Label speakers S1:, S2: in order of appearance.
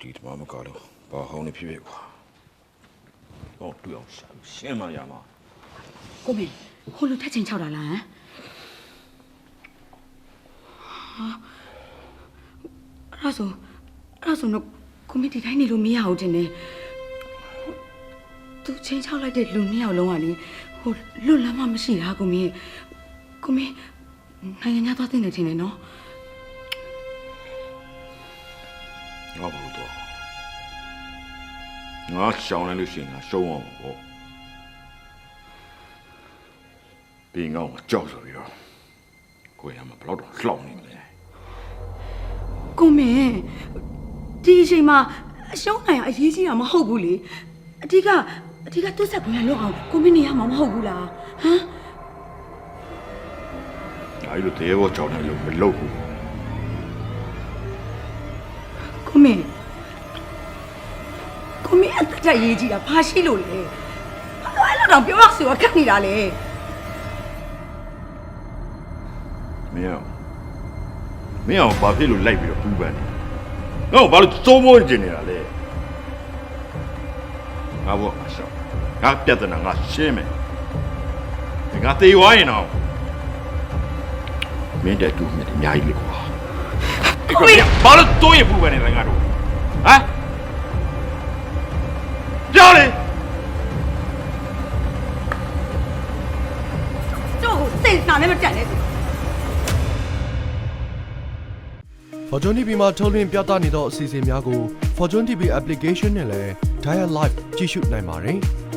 S1: ဒီတမမကလို့ဘာဟောင်းနေဖြစ်ဖြစ်ကွာတော့တွေ့အောင်ရှာလို့ရှင်းမရမှာ
S2: ကိုမေဟိုလိုထက်ချင်းချောက်တာလားဟမ်ဟာအဲ့ဒါဆိုအဲ့ဒါဆိုတော့ကိုမေဒီတိုင်းနေလို့မရဘူးတင်နေသူချင်းချောက်လိုက်တဲ့လူနှစ်ယောက်လုံးကလေဟိုလွတ်လမ်းမမရှိတာကိုမေကိုမေနိုင်ငံခြားသွားတင်နေတင်နေ
S1: ငါဘာလို့တော့ငါရှောင်းလိုက်လို့ရှိရင်ငါရှုံးအောင်ပေါ့ပြီးငေါ့ကြောက်ဆိုပြီးတော့ကိုယ်ရမှာဘယ်တော့တော့လှောင်နေမလဲ
S2: ကိုမေဒီအချိန်မှာအရှုံးနိုင်ရအရေးကြီးတာမဟုတ်ဘူးလေအဓိကအဓိကသူ့ဆက်ပွင့်ရလောက်အောင်ကိုမေနေရမှာမဟုတ်ဘူးလားဟမ်
S1: ငါတို့တဲဘောကြောင်းနေလို့မလုပ်ဘူး
S2: ကိုမေကိုမေအသက်တက်ရေးကြီးတာဘာရှိလို့လဲဘာလို့အဲ့လိုတော့ပြောရစီကခက်နေတာလဲ
S1: မင်းအောင်မင်းအောင်ဘာဖြစ်လို့လိုက်ပြီးတော့ပူပန်နေငါ့ကိုဘာလို့သုံးမိုးကျင်နေတာလဲငါဘောငါရှောင်းငါပြဿနာငါရှင်းမယ်ငါတေးဝိုင်းရင်တော့မင်းတဲ့တူမြင်အများကြီးလေကွာ အဲ့ကောင်ကဘာလို့တိုးရပူပန်နေလဲငါတို့ဟမ်ကြောက်လေ
S2: တော့ဟိုစိတ်နာနဲ့မတက်နဲ့
S3: Fortune TV မှာထုတ်လွှင့်ပြသနေသောအစီအစဉ်များကို Fortune TV application နဲ့လည်း Dial Live ကြည့်ရှုနိုင်ပါတယ်။